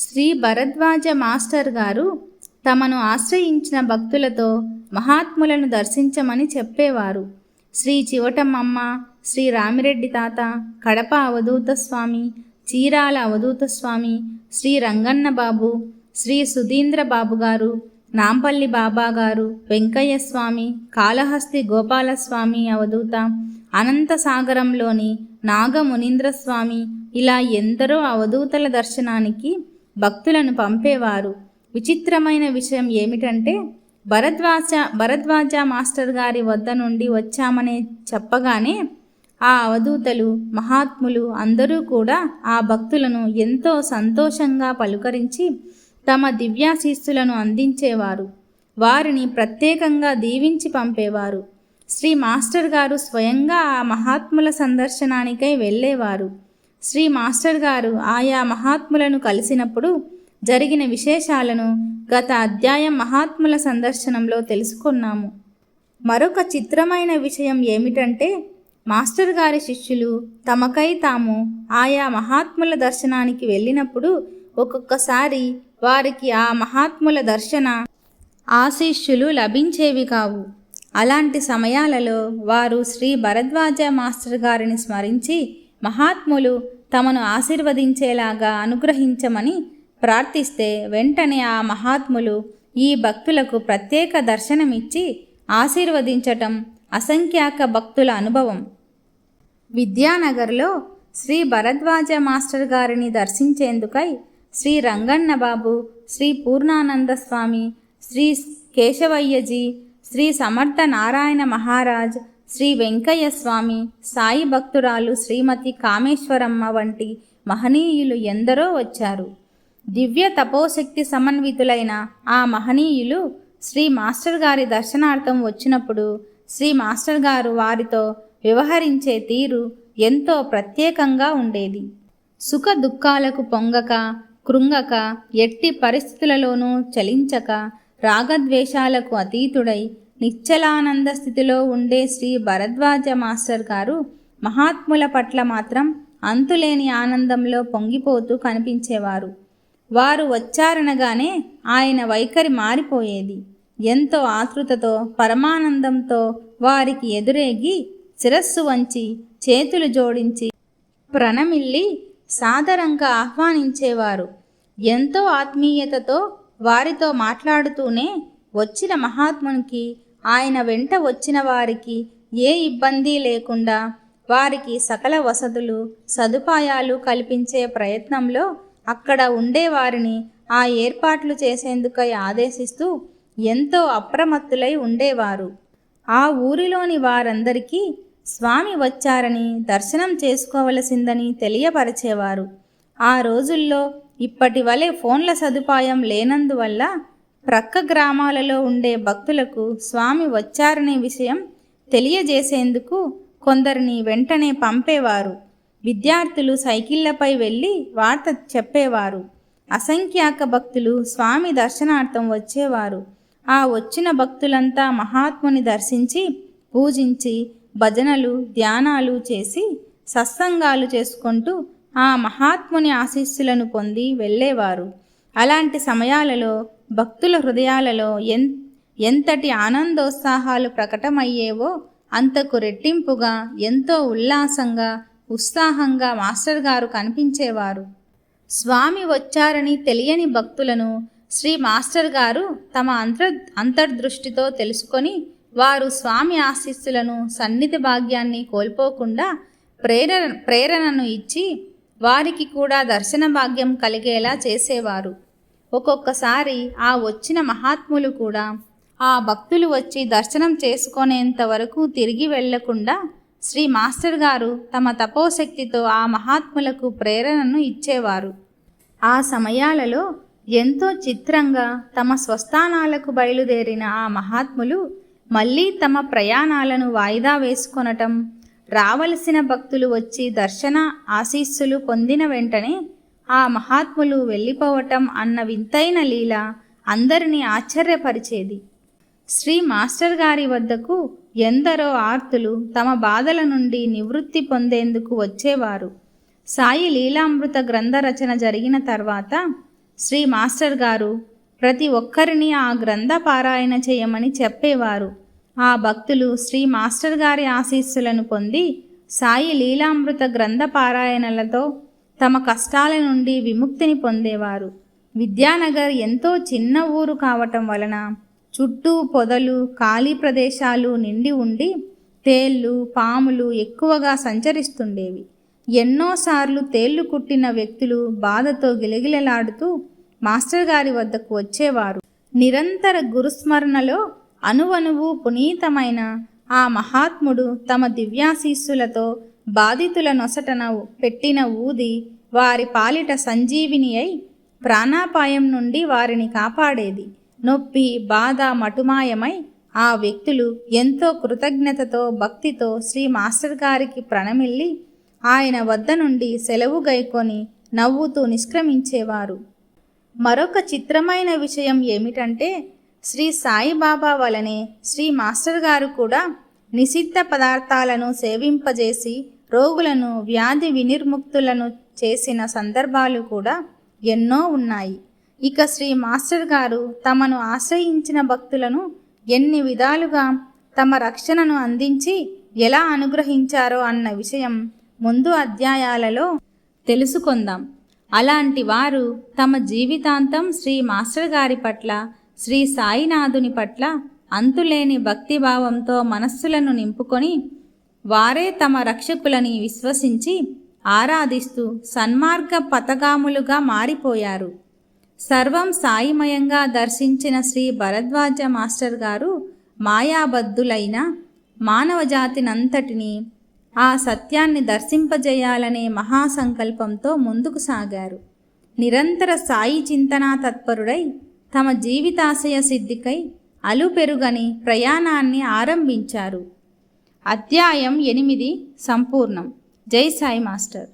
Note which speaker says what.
Speaker 1: Shri Bharadwaj master గారు తమను ఆశ్రయించిన భక్తులతో మహాత్ములను దర్శించమని చెప్పేవారు. శ్రీ చివటమ్మమ్మ శ్రీ రామిరెడ్డి తాత కడప అవధూత స్వామి చీరాల అవధూత స్వామి శ్రీ రంగన్న బాబు శ్రీ సుధీంద్ర బాబు గారు నాంపల్లి బాబా గారు వెంకయ్య స్వామి కాళహస్తి గోపాలస్వామి అవధూత అనంత సాగరంలోని నాగమునీంద్ర స్వామి ఇలా ఎందరో అవధూతల దర్శనానికి భక్తులను పంపేవారు. విచిత్రమైన విషయం ఏమిటంటే భరద్వాజ భరద్వాజ మాస్టర్ గారి వద్ద నుండి వచ్చామని చెప్పగానే ఆ అవధూతలు మహాత్ములు అందరూ కూడా ఆ భక్తులను ఎంతో సంతోషంగా పలుకరించి తమ దివ్యాశీస్సులను అందించేవారు. వారిని ప్రత్యేకంగా దీవించి పంపేవారు. శ్రీ మాస్టర్ గారు స్వయంగా ఆ మహాత్ముల సందర్శనానికై వెళ్ళేవారు. శ్రీ మాస్టర్ గారు ఆయా మహాత్ములను కలిసినప్పుడు జరిగిన విశేషాలను గత అధ్యాయం మహాత్ముల సందర్శనంలో తెలుసుకున్నాము. మరొక చిత్రమైన విషయం ఏమిటంటే మాస్టర్ గారి శిష్యులు తమకై తాము ఆయా మహాత్ముల దర్శనానికి వెళ్ళినప్పుడు ఒక్కొక్కసారి వారికి ఆ మహాత్ముల దర్శన ఆశీస్సులు లభించేవి కావు. అలాంటి సమయాలలో వారు శ్రీ భరద్వాజ మాస్టర్ గారిని స్మరించి మహాత్ములు తమను ఆశీర్వదించేలాగా అనుగ్రహించమని ప్రార్థిస్తే వెంటనే ఆ మహాత్ములు ఈ భక్తులకు ప్రత్యేక దర్శనమిచ్చి ఆశీర్వదించటం అసంఖ్యాక భక్తుల అనుభవం. విద్యానగర్లో శ్రీ భరద్వాజ మాస్టర్ గారిని దర్శించేందుకై శ్రీ రంగన్న బాబు శ్రీ పూర్ణానంద స్వామి శ్రీ కేశవయ్యజీ శ్రీ సమర్థ నారాయణ మహారాజ్ శ్రీ వెంకయ్య స్వామి సాయి భక్తురాలు శ్రీమతి కామేశ్వరమ్మ వంటి మహనీయులు ఎందరో వచ్చారు. దివ్య తపోశక్తి సమన్వితులైన ఆ మహనీయులు శ్రీ మాస్టర్ గారి దర్శనార్థం వచ్చినప్పుడు శ్రీ మాస్టర్ గారు వారితో వ్యవహరించే తీరు ఎంతో ప్రత్యేకంగా ఉండేది. సుఖ దుఃఖాలకు పొంగక కృంగక ఎట్టి పరిస్థితులలోనూ చలించక రాగద్వేషాలకు అతీతుడై నిశ్చలానంద స్థితిలో ఉండే శ్రీ భరద్వాజ మాస్టర్ గారు మహాత్ముల పట్ల మాత్రం అంతులేని ఆనందంలో పొంగిపోతూ కనిపించేవారు. వారు వచ్చారనగానే ఆయన వైఖరి మారిపోయేది. ఎంతో ఆతృతతో పరమానందంతో వారికి ఎదురేగి శిరస్సు వంచి చేతులు జోడించి ప్రణమిల్లి సాదరంగా ఆహ్వానించేవారు. ఎంతో ఆత్మీయతతో వారితో మాట్లాడుతూనే వచ్చిన మహాత్మునికి ఆయన వెంట వచ్చిన వారికి ఏ ఇబ్బంది లేకుండా వారికి సకల వసతులు సదుపాయాలు కల్పించే ప్రయత్నంలో అక్కడ ఉండేవారిని ఆ ఏర్పాట్లు చేసేందుకై ఆదేశిస్తూ ఎంతో అప్రమత్తులై ఉండేవారు. ఆ ఊరిలోని వారందరికీ స్వామి వచ్చారని దర్శనం చేసుకోవలసిందని తెలియపరిచేవారు. ఆ రోజుల్లో ఇప్పటి వలె ఫోన్ల సదుపాయం లేనందువల్ల ప్రక్క గ్రామాలలో ఉండే భక్తులకు స్వామి వచ్చారనే విషయం తెలియజేసేందుకు కొందరిని వెంటనే పంపేవారు. విద్యార్థులు సైకిళ్ళపై వెళ్ళి వార్త చెప్పేవారు. అసంఖ్యాక భక్తులు స్వామి దర్శనార్థం వచ్చేవారు. ఆ వచ్చిన భక్తులంతా మహాత్ముని దర్శించి పూజించి భజనలు ధ్యానాలు చేసి సత్సంగాలు చేసుకుంటూ ఆ మహాత్ముని ఆశీస్సులను పొంది వెళ్ళేవారు. అలాంటి సమయాలలో భక్తుల హృదయాలలో ఎన్ ఎంతటి ఆనందోత్సాహాలు ప్రకటమయ్యేవో అంతకు రెట్టింపుగా ఎంతో ఉల్లాసంగా ఉత్సాహంగా మాస్టర్ గారు కనిపించేవారు. స్వామి వచ్చారని తెలియని భక్తులను శ్రీ మాస్టర్ గారు తమ అంతర్ అంతర్దృష్టితో తెలుసుకొని వారు స్వామి ఆశీస్సులను సన్నిధి భాగ్యాన్ని కోల్పోకుండా ప్రేరణ ప్రేరణను ఇచ్చి వారికి కూడా దర్శన భాగ్యం కలిగేలా చేసేవారు. ఒక్కొక్కసారి ఆ వచ్చిన మహాత్ములు కూడా ఆ భక్తులు వచ్చి దర్శనం చేసుకునేంత వరకు తిరిగి వెళ్ళకుండా శ్రీ మాస్టర్ గారు తమ తపోశక్తితో ఆ మహాత్ములకు ప్రేరణను ఇచ్చేవారు. ఆ సమయాలలో ఎంతో చిత్రంగా తమ స్వస్థానాలకు బయలుదేరిన ఆ మహాత్ములు మళ్ళీ తమ ప్రయాణాలను వాయిదా వేసుకొనటం రావలసిన భక్తులు వచ్చి దర్శన ఆశీస్సులు పొందిన వెంటనే ఆ మహాత్ములు వెళ్ళిపోవటం అన్న వింతైన లీల అందరినీ ఆశ్చర్యపరిచేది. శ్రీ మాస్టర్ గారి వద్దకు ఎందరో ఆర్తులు తమ బాధల నుండి నివృత్తి పొందేందుకు వచ్చేవారు. సాయి లీలామృత గ్రంథ రచన జరిగిన తర్వాత శ్రీ మాస్టర్ గారు ప్రతి ఒక్కరిని ఆ గ్రంథ పారాయణ చేయమని చెప్పేవారు. ఆ భక్తులు శ్రీ మాస్టర్ గారి ఆశీస్సులను పొంది సాయి లీలామృత గ్రంథ పారాయణలతో తమ కష్టాల నుండి విముక్తిని పొందేవారు. విద్యానగర్ ఎంతో చిన్న ఊరు కావటం వలన చుట్టూ పొదలు ఖాళీ ప్రదేశాలు నిండి ఉండి తేళ్ళు పాములు ఎక్కువగా సంచరిస్తుండేవి. ఎన్నోసార్లు తేళ్ళు కుట్టిన వ్యక్తులు బాధతో గిలగిలలాడుతూ మాస్టర్ గారి వద్దకు వచ్చేవారు. నిరంతర గురుస్మరణలో అనువనువు పునీతమైన ఆ మహాత్ముడు తమ దివ్యాశీస్సులతో బాధితుల నొసటన పెట్టిన ఊది వారి పాలిట సంజీవిని అయి ప్రాణాపాయం నుండి వారిని కాపాడేది. నొప్పి బాధ మటుమాయమై ఆ వ్యక్తులు ఎంతో కృతజ్ఞతతో భక్తితో శ్రీ మాస్టర్ గారికి ప్రణమిల్లి ఆయన వద్ద నుండి సెలవు గైకొని నవ్వుతూ నిష్క్రమించేవారు. మరొక చిత్రమైన విషయం ఏమిటంటే శ్రీ సాయిబాబా వలనే శ్రీ మాస్టర్ గారు కూడా నిషిద్ధ పదార్థాలను సేవింపజేసి రోగులను వ్యాధి వినిర్ముక్తులను చేసిన సందర్భాలు కూడా ఎన్నో ఉన్నాయి. ఇక శ్రీ మాస్టర్ గారు తమను ఆశ్రయించిన భక్తులను ఎన్ని విధాలుగా తమ రక్షణను అందించి ఎలా అనుగ్రహించారో అన్న విషయం ముందు అధ్యాయాలలో తెలుసుకుందాం. అలాంటి వారు తమ జీవితాంతం శ్రీ మాస్టర్ గారి పట్ల శ్రీ సాయినాథుని పట్ల అంతులేని భక్తిభావంతో మనస్సులను నింపుకొని వారే తమ రక్షకులని విశ్వసించి ఆరాధిస్తూ సన్మార్గ పథగాములుగా మారిపోయారు. సర్వం సాయిమయంగా దర్శించిన శ్రీ భరద్వాజ మాస్టర్ గారు మాయాబద్ధులైన మానవజాతినంతటినీ ఆ సత్యాన్ని దర్శింపజేయాలనే మహాసంకల్పంతో ముందుకు సాగారు. నిరంతర సాయి చింతనా తత్పరుడై తమ జీవితాశయ సిద్ధికై అలుపెరుగని ప్రయాణాన్ని ఆరంభించారు. అధ్యాయం ఎనిమిది సంపూర్ణం. జై సాయి మాస్టర్.